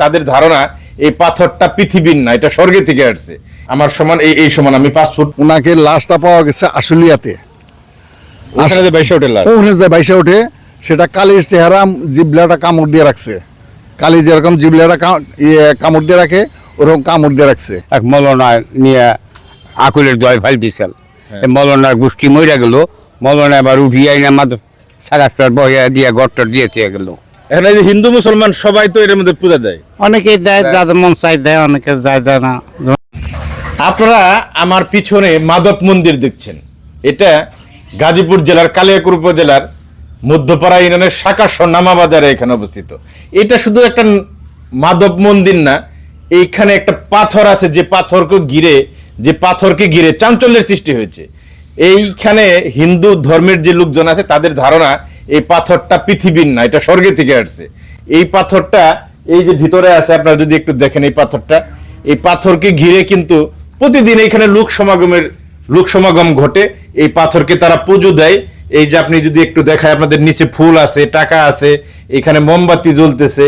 তাদের ধারণা এই পাথরটা পৃথিবীর না এটা স্বর্গে থেকে আসছে। আমার সমান এই এই সমান আমি পাঁচ ফুট ওনাকে লাশটা পাওয়া গেছে আশুলিয়াতে। ওখানে যে বাইশে হোটেল ওখানে যে বাইসে ওঠে সেটা কালির চেহারা জিবলাটা কামড় দিয়ে রাখছে। কালি যেরকম জিবলাটা ইয়ে কামড় দিয়ে রাখে ওরকম কামড় দিয়ে রাখছে। এক মলনা নিয়ে আকুলের দয় ফাল দিছিল এই মলনার গোষ্ঠী মরে গেল মলনা এবার উঠিয়ে আইনে মাত্র আটটার বহিয়া দিয়ে গড়টর দিয়েছে গেল। এখানে যে হিন্দু মুসলমান সবাই তো এর মধ্যে পূজা দেয়। অনেকেই দেয় যাদের মন চাই দেয় অনেকে যায় দেয় না। আপনারা আমার পিছনে মাদক মন্দির দেখছেন। এটা গাজীপুর জেলার কালিয়াকুর উপজেলার মধ্যপাড়া ইউনিয়নের শাকাশর নামা বাজারে এখানে অবস্থিত। এটা শুধু একটা মাদক মন্দির না এইখানে একটা পাথর আছে যে পাথরকে ঘিরে যে পাথরকে ঘিরে চাঞ্চল্যের সৃষ্টি হয়েছে। এইখানে হিন্দু ধর্মের যে লোকজন আছে তাদের ধারণা এই পাথরটা পৃথিবীর না এটা স্বর্গে থেকে আসছে। এই পাথরটা এই যে ভিতরে আছে, আপনারা যদি একটু দেখেন এই পাথরটা, এই পাথরকে ঘিরে কিন্তু প্রতিদিন এখানে লোক সমাগমের, লোক সমাগম ঘটে। এই পাথরকে তারা পুজো দেয়। এই যে আপনি যদি একটু দেখায়, আপনাদের নিচে ফুল আছে, টাকা আছে, এখানে মোমবাতি জ্বলতেছে।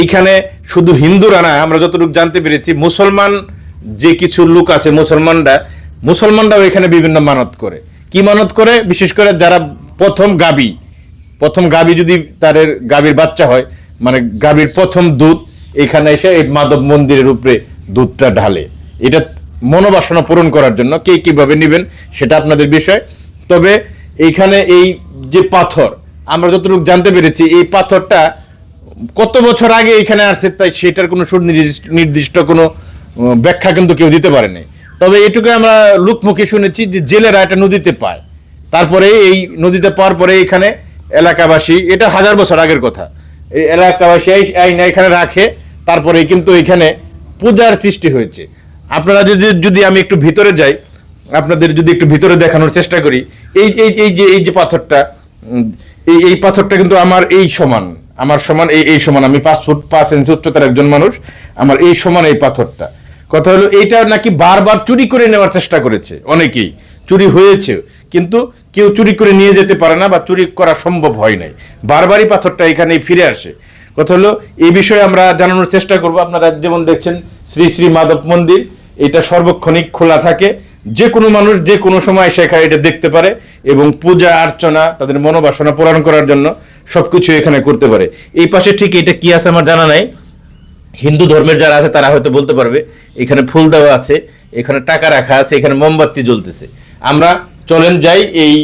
এইখানে শুধু হিন্দুরা না, আমরা যতটুকু জানতে পেরেছি, মুসলমান যে কিছু লোক আছে, মুসলমানরা, মুসলমানরাও এখানে বিভিন্ন মানত করে। কি মানত করে? বিশেষ করে যারা প্রথম গাবি প্রথম গাবি যদি তাদের গাবির বাচ্চা হয় মানে গাবির প্রথম দুধ, এখানে এসে এই মাধব মন্দিরের উপরে দুধটা ঢালে। এটা মনোবাসনা পূরণ করার জন্য কে কীভাবে নেবেন সেটা আপনাদের বিষয়। তবে এইখানে এই যে পাথর, আমরা যতটুকু জানতে পেরেছি, এই পাথরটা কত বছর আগে এখানে আসছে তাই সেটার কোনো নির্দিষ্ট কোনো ব্যাখ্যা কিন্তু কেউ দিতে পারেনি। তবে এটুকু আমরা লুকমুখে শুনেছি যে জেলেরা এটা নদীতে পায়। তারপরে এই নদীতে পাওয়ার পরে এখানে এলাকাবাসী, এটা হাজার বছর আগের কথা। এই এলাকাবাসী এই এখানে রাখে তারপরে কিন্তু এখানে পূজার সৃষ্টি হয়েছে। আপনারা যদি যদি আমি একটু ভিতরে যাই, আপনাদের যদি একটু ভিতরে দেখানোর চেষ্টা করি, এই এই এই যে এই যে পাথরটা এই এই পাথরটা কিন্তু আমার এই সমান, আমার সমান এই এই সমান, আমি পাঁচ ফুট পাঁচ ইঞ্চি উচ্চতার একজন মানুষ, আমার এই সমান এই পাথরটা। কথা হলো, এইটা নাকি বারবার চুরি করে নেওয়ার চেষ্টা করেছে, অনেকেই, চুরি হয়েছে। কিন্তু কেউ চুরি করে নিয়ে যেতে পারে না বা চুরি করা সম্ভব হয় নাই। বারবারই পাথরটা এখানে ফিরে আসে। কথা হলো এই বিষয়ে আমরা জানানোর চেষ্টা করব। আপনারা যেমন দেখছেন, শ্রী শ্রী মাধব মন্দির, এটা সর্বক্ষণিক খোলা থাকে। যে কোনো মানুষ যে কোনো সময় সেখানে এটা দেখতে পারে এবং পূজা, অর্চনা, তাদের মনোবাসনা পূরণ করার জন্য সব কিছু এখানে করতে পারে। এই পাশে ঠিক এটা কি আছে আমার জানা নাই। হিন্দু ধর্মের যারা আছে, তারা হয়তো বলতে পারবে, এখানে ফুল দেওয়া আছে, এখানে টাকা রাখা আছে, এখানে মোমবাতি জ্বলতেছে। আমরা চলেন যাই এই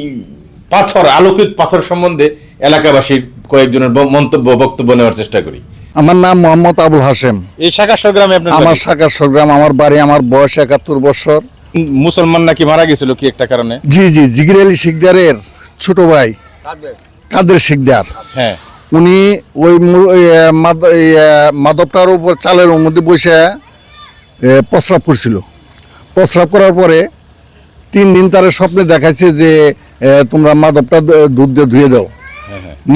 পাথর আলোকিত পাথর সম্বন্ধে এলাকাবাসীর কয়েকজনের মন্তব্য বক্তব্য নেওয়ার চেষ্টা করি। আমার নাম মোহাম্মদ আবুল হাসেম এই শাখাশ্বর গ্রামে আমার শাখার সরগ্রাম আমার বাড়ি আমার বয়স একাত্তর বছর। মুসলমান নাকি মারা গেছিল কি একটা কারণে? জি জি জিগির আলী শিকদারের ছোট ভাই কাদের? শিকদার? হ্যাঁ। উনি ওই মাদবটার উপর চালের মধ্যে বসে প্রস্রাব করছিল। প্রস্রাব করার পরে তিন দিন তার স্বপ্নে দেখাচ্ছে যে তোমরা মাদবটা দুধ দিয়ে ধুয়ে দাও।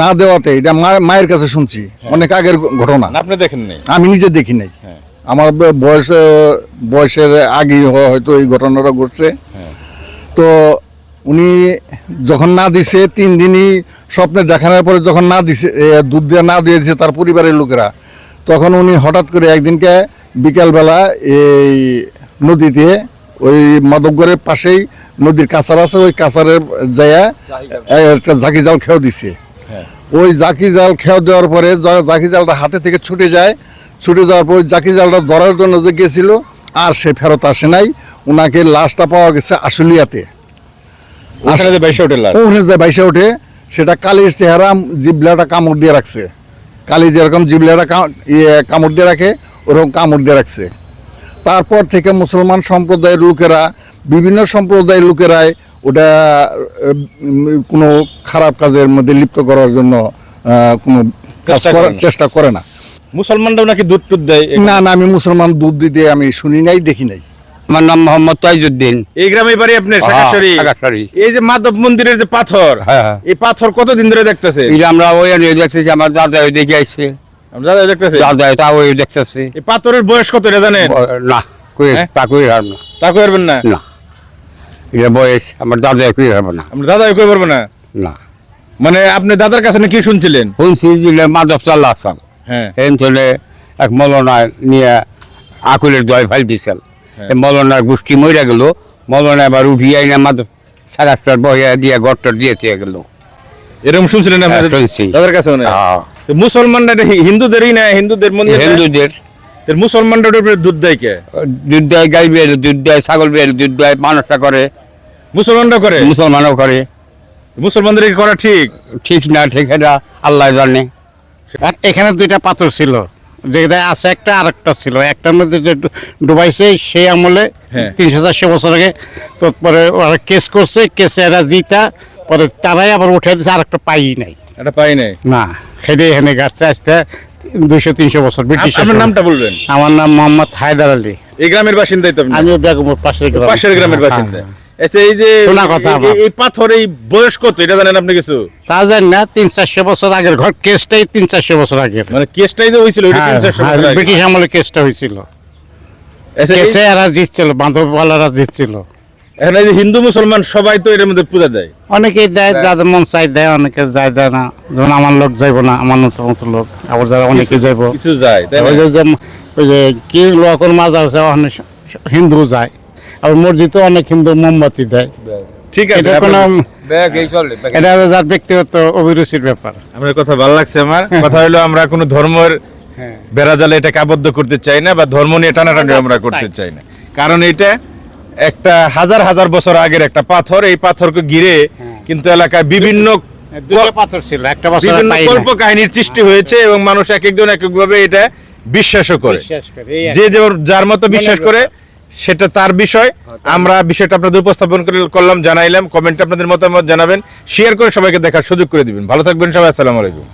না দেওয়াতে এটা মায়ের কাছে শুনছি। অনেক আগের ঘটনা। আপনি দেখেন নাই? আমি নিজে দেখি নাই। হ্যাঁ। আমার বয়স বয়সের আগেই হয়তো এই ঘটনাটা ঘটছে। হ্যাঁ। তো উনি যখন না দিছে তিন দিনই স্বপ্নে দেখানোর পরে যখন না দিছে দুধ দিয়ে না দিয়ে দিছে তার পরিবারের লোকেরা তখন উনি হঠাৎ করে একদিনকে বিকালবেলা এই নদীতে ওই মাদকগড়ের পাশেই নদীর কাছার আছে ওই কাছারের জায়গা একটা জাকি জাল খেয়েও দিছে ওই জাকি জাল খেয়ে দেওয়ার পরে জাকি জালটা হাতে থেকে ছুটে যায় ছুটে যাওয়ার পর জাকি জালটা ধরার জন্য যে গেছিল আর সে ফেরত আসে নাই। ওনাকে লাশটা পাওয়া গেছে আশুলিয়াতে। ওখানে যে বাইশে ওঠে সেটা কালির চেহারা জিবলাটা কামড় দিয়ে রাখছে। কালি যেরকম জিবলাটা ইয়ে কামড় দিয়ে রাখে ওরকম কামড় দিয়ে রাখছে। তারপর থেকে মুসলমান সম্প্রদায়ের লোকেরা বিভিন্ন সম্প্রদায়ের লোকেরাই ওটা কোনো খারাপ কাজের মধ্যে লিপ্ত করার জন্য কোনো কাজ চেষ্টা করার করে না। চেষ্টা করে না। মুসলমানরাও নাকি দুধ টুধ দেয়? না না আমি মুসলমান দুধ দিতে আমি শুনি নাই দেখি নাই। আমার নাম মোহাম্মদ তাইজুদ্দিন। এই গ্রামে বাড়ি আপনার। এই যে মাধব মন্দিরের যে পাথর হ্যাঁ, হ্যাঁ। এই পাথর কতদিন ধরে দেখতেছে আমরা ওই দেখতেছি আমার দাদা ওই দেখে আসছে। দাদা দেখতেছে। দাদা তা ওই দেখতেছে। এই পাথরের বয়স কত এটা জানেন? না কই হ্যাঁ? তা কই না। তা কই না? না। এটা বয়স আমার দাদা কই হারবে না। আমরা দাদা কই পারব না? না। মানে আপনি দাদার কাছে না কি শুনছিলেন? শুনছি যে মাধব চাল্লা হ্যাঁ। চলে এক মলনা নিয়ে আকুলের দয় ফাল দিছিল। এই মলনার গোষ্ঠী মরে গেল। মলনা এবার উঠিয়ে আইনা মাত্র সাড়ে আটটার বহিয়া দিয়ে গড়টর দিয়েছে গেল। এরকম শুনছিলেন আপনাদের হ্যাঁ। তাদের কাছে তো মুসলমানরা হিন্দুদেরই না হিন্দুদের মন্দির না? হিন্দুদের তো মুসলমানরা উপরে দুধ দেয় কে দুধ দেয় গাই বের দুধ দেয় ছাগল বের দুধ দেয় মানুষটা করে মুসলমানরা করে মুসলমানও করে মুসলমানদের করা ঠিক ঠিক না ঠিক এটা আল্লাহ জানে আর এখানে দুইটা পাথর ছিল। যেটা আছে একটা আর একটা ছিল। একটার মধ্যে যে ডুবাইছে সেই আমলে হ্যাঁ। তিনশো চারশো বছর আগে তো পরে ওরা কেস করছে কেসে এরা জিতা পরে তারাই আবার উঠে দিচ্ছে আর একটা পাই নাই। এটা পাই নাই? না। সেটাই এখানে গাছটা আসতে দুইশো তিনশো বছর ব্রিটিশ নামটা বলবেন? আমার নাম মোহাম্মদ হায়দার আলী। এই গ্রামের বাসিন্দাই তো আপনি? আমিও বেগমের পাশের গ্রাম পাশের গ্রামের বাসিন্দা। হ্যাঁ, আচ্ছা এই যে শোনা কথা এই- পাথর এই বয়স কত? এটা জানেন আপনি কিছু? তা জানি না তিন চারশো বছর আগের ঘর কেসটাই তিন চারশো বছর আগের। মানে কেসটাই যে হয়েছিল হ্যাঁ, হ্যাঁ। ব্রিটিশ আমলে কেসটা হয়েছিল। আচ্ছা, কেসে এরা জিতছিল বান্ধবওয়ালারা জিতছিল। এখন এই যে হিন্দু মুসলমান সবাই তো এর মধ্যে পূজা দেয়। অনেকেই দেয় যাদের মন চাই দেয় অনেকে যায় দেয় না। যেমন আমার লোক যাইব না আমার মতো মতো লোক। আবার যারা অনেকে যাইব। কিছু যায় ওই যে কি লোকের আছে ওখানে হিন্দু যায়। আর মসজিদে অনেক হিন্দু মোমবাতি দেয়। ঠিক আছে এটা কোনো এটা যার ব্যক্তিগত অভিরুচির ব্যাপার। আপনার কথা ভালো লাগছে আমার। কথা হলো আমরা কোনো ধর্মের হ্যাঁ। বেড়াজালে এটাকে আবদ্ধ করতে চাই না বা ধর্ম নিয়ে টানাটানি আমরা করতে চাই না। কারণ এটা একটা হাজার হাজার বছর আগের একটা পাথর এই পাথরকে ঘিরে কিন্তু এলাকায় বিভিন্ন পাথর ছিল একটা বিভিন্ন পাই কাহিনীর সৃষ্টি হয়েছে এবং মানুষ এক একজন এক একভাবে এটা বিশ্বাসও করে। যে যে যার মতো বিশ্বাস করে। সেটা তার বিষয়। আমরা বিষয়টা আপনাদের উপস্থাপন করে- করলাম জানাইলাম। কমেন্টে আপনাদের মতামত জানাবেন। শেয়ার করে সবাইকে দেখার সুযোগ করে দিবেন। ভালো থাকবেন সবাই আসসালামু আলাইকুম।